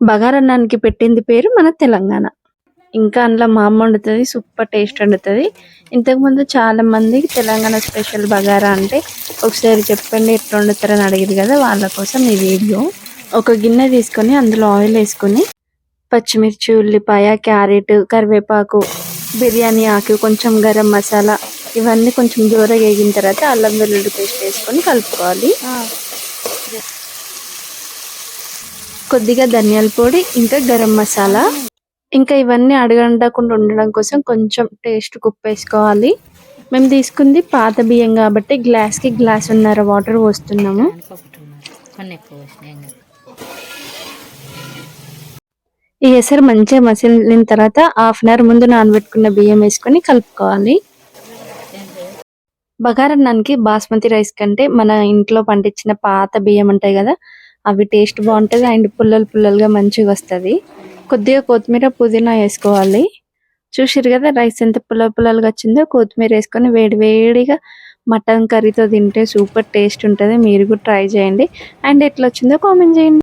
బగారన్నానికి పెట్టింది పేరు మన తెలంగాణ. ఇంకా అందులో మా అమ్మ వండుతుంది సూపర్ టేస్ట్ వండుతుంది. ఇంతకుముందు చాలా మంది తెలంగాణ స్పెషల్ బగారా అంటే ఒకసారి చెప్పండి ఎట్లా వండుతారని అడిగింది కదా వాళ్ళ కోసం ఈ వీడియో. ఒక గిన్నె తీసుకొని అందులో ఆయిల్ వేసుకొని పచ్చిమిర్చి ఉల్లిపాయ క్యారెట్ కరివేపాకు బిర్యానీ ఆకు కొంచెం గరం మసాలా ఇవన్నీ కొంచెం దూరగా వేగిన తర్వాత అల్లం వెల్లుల్లి పేస్ట్ వేసుకొని కలుపుకోవాలి. కొద్దిగా ధనియాల పొడి ఇంకా గరం మసాలా. ఇంకా ఇవన్నీ అడగండకుండా ఉండడం కోసం కొంచెం టేస్ట్ కుప్పేసుకోవాలి. మేము తీసుకుంది పాత బియ్యం కాబట్టి గ్లాస్కి గ్లాస్ ఉన్నర వాటర్ పోస్తున్నాము. ఈ ఎసరు మంచిగా మసిలిన తర్వాత హాఫ్ అన్ అవర్ ముందు నానబెట్టుకున్న బియ్యం వేసుకొని కలుపుకోవాలి. బగారన్నానికి బాస్మతి రైస్ కంటే మన ఇంట్లో పండించిన పాత బియ్యం ఉంటాయి కదా అవి టేస్ట్ బాగుంటుంది అండ్ పుల్లలు పుల్లలుగా మంచిగా వస్తుంది. కొద్దిగా కొత్తిమీర పుదీనా వేసుకోవాలి. చూసిరు కదా రైస్ ఎంత పుల్ల పుల్లలుగా వచ్చిందో కొత్తిమీర వేసుకొని వేడి వేడిగా మటన్ కర్రీతో తింటే సూపర్ టేస్ట్ ఉంటుంది. మీరు కూడా ట్రై చేయండి. అండ్ ఎట్లా వచ్చిందో కామెంట్ చేయండి.